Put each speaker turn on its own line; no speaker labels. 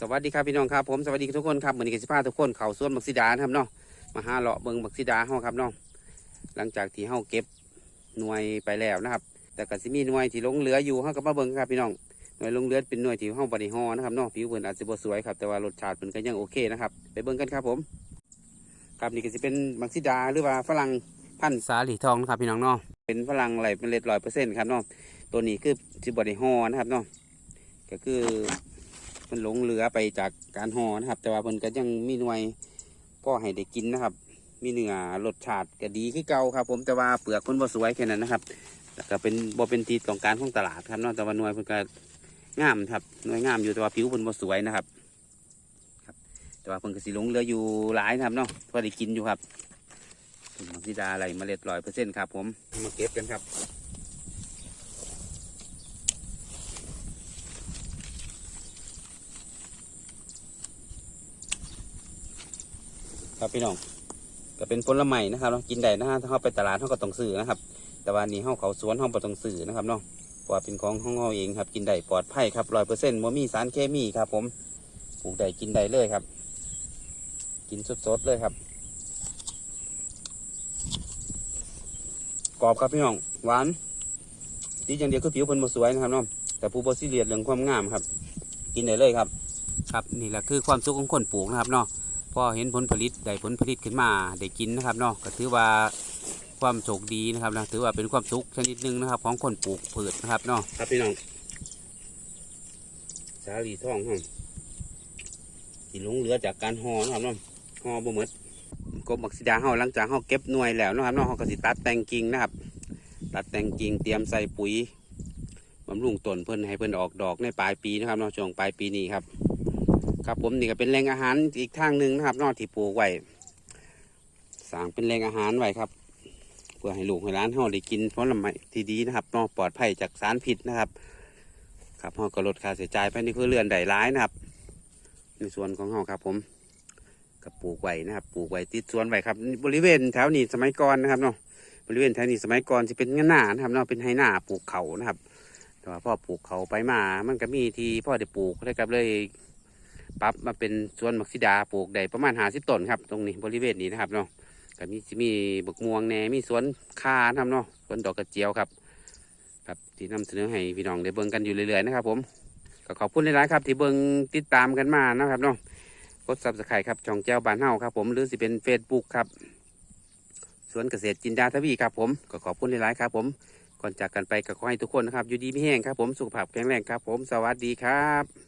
สวัสดีครับพี่น้องครับผมสวัสดีทุกคนครับเหมือนกับสิพาทุกคนเขาสวนบักซิดานะครับเนาะมาหาเลาะเบิงบักซิดาเฮาครับเนาะหลังจากที่เฮาเก็บหน่วยไปแล้วนะครับ แต่ก็สิมีหน่วยที่หลงเหลืออยู่เฮาก็มาเบิงครับพี่น้องหน่วยหลงเหลือเป็นหน่วยที่เฮาบริหอนะครับเนาะผิวเพิ่นอาจจะบ่สวยครับแต่ว่ารสชาติเพิ่นก็ยังโอเคนะครับไปเบิ่งกันครับผม ครับนี่ก็สิเป็นบักซิดาหรือว่าฝรั่งพันธุ์สาหลีทองนะครับพี่น้องเนาะเป็นฝรั่งไหลเป็นเล็ดร้อยเปอร์เซ็นต์ครับเนาะตัวนี้คือสิบริหอนะครับเนาะก็คือ มันหลงเหลือไปจากการห่อนะครับ แต่ว่าเพิ่นก็ยังมีหน่วยก็ให้ได้กินนะครับ มีเนื้อรสชาติก็ดีคือเก่าครับ ผมแต่ว่าเปลือกเพิ่นบ่สวยแค่นั้นนะครับแล้วก็เป็นบ่เป็นที่ต้องการของตลาดครับนาะแต่ว่าหน่วยเพิ่นก็งามครับหน่วยงามอยู่แต่ว่าผิวเพิ่นบ่สวยนะครับครับ แต่ว่าเพิ่นก็สิหลงเหลืออยู่หลายนะครับเนาะพอได้กินอยู่ครับเป็นมังสีดาอะไรเมล็ดร้อยเปอร์เซ็นต์ครับผมมาเก็บกันครับ ครับพี่น้องก็เป็นผลไม้นะครับเรากินได้นะฮะถ้าเขาไปตลาดเขาก็ต้องซื้อนะครับ แต่ว่านี่เขาเขาสวนเขาบ่ต้องซื้อนะครับเนาะเพราะว่าเป็นของของเขาเองครับกินได้ปลอดภัยครับร้อยเปอร์เซ็นต์ว่มีสารเคมีครับ ผมปลูกได้กินได้เลยครับ กินสดๆเลยครับกรอบครับพี่น้องหวานดีอย่างเดียวคือผิวเพิ่นบ่สวยนะครับเนาะแต่ผู้บ่ซีเรียสเรื่องความงามครับ กินได้เลยครับ ครับนี่แหละคือความสุขของคนปลูกนะครับเนาะ พอเห็นผลผลิตได้ผลผลิตขึ้นมาได้กินนะครับเนาะก็ถือว่าความโชคดีนะครับนะถือว่าเป็นความสุขชนิดหนึ่งนะครับ ของคนปลูกพืชนะครับเนาะครับพี่น้องสาลีท่องครับที่หลงเหลือจากการห่อนะครับเนาะห่อบ่หมดกบบักสีดาเฮาหลังจากเฮาเก็บหน่วยแล้วนะครับเนาะเฮาก็สิตัดแต่งกิ่งนะครับ ตัดแต่งกิ่งเตรียมใส่ปุ๋ยบำรุงต้นเพิ่นให้เพิ่อนออกดอกในปลายปีนะครับเนาะช่วงปลายปีนี้ครับ ครับผมนี่ก็เป็นแหล่งอาหารอีกทางหนึ่งนะครับนอกที่ปลูกไว้สร้างเป็นแหล่งอาหารไว้ครับ เพื่อให้ลูกให้ร้านเฮาได้กินผลไม้ที่ดีนะครับนอกปลอดภัยจากสารพิษนะครับ ครับเฮาก็ลดค่าใช้จ่ายไปในครัวเรือนได้ร้ายนะครับ ในส่วนของเฮาครับ ผมก็ปลูกไว้นะครับ ปลูกไว้ติดสวนไว้ครับ บริเวณแถวนี้สมัยก่อนนะครับเนาะบริเวณแถวนี้สมัยก่อนจะเป็นงานหน้านะครับเนาะเป็นไฮหน้าปลูกเขานะครับ แต่ว่าพ่อปลูกเขาไปมา มันก็มีที่พ่อได้ปลูกเลยครับเลย ปรับมาเป็นสวนมักซิดาปลูกได้ประมาณหาสิบต้นครับ ตรงนี้บริเวณนี้นะครับเนาะก็มีจะมีบักม่วงแหน่มีสวนคานะครับเนาะสวนดอกกระเจียวครับ ครับที่นำเสนอให้พี่น้องได้เบิ่งกันอยู่เรื่อยๆนะครับ ผมก็ขอบคุณหลายๆครับ ที่เบิ่งติดตามกันมานะครับเนาะกดซับสไครต์ครับช่องแจ้วบานเฮาครับ ผมหรือสิเป็นเฟซบุ๊กครับสวนเกษตรจินดาทวีครับผมก็ขอบคุณหลายๆครับ ผมก่อนจากกันไปก็ขอให้ทุกคนนะครับ อยู่ดีไม่แห้งครับผมสุขภาพแข็งแรงครับ ผมสวัสดีครับ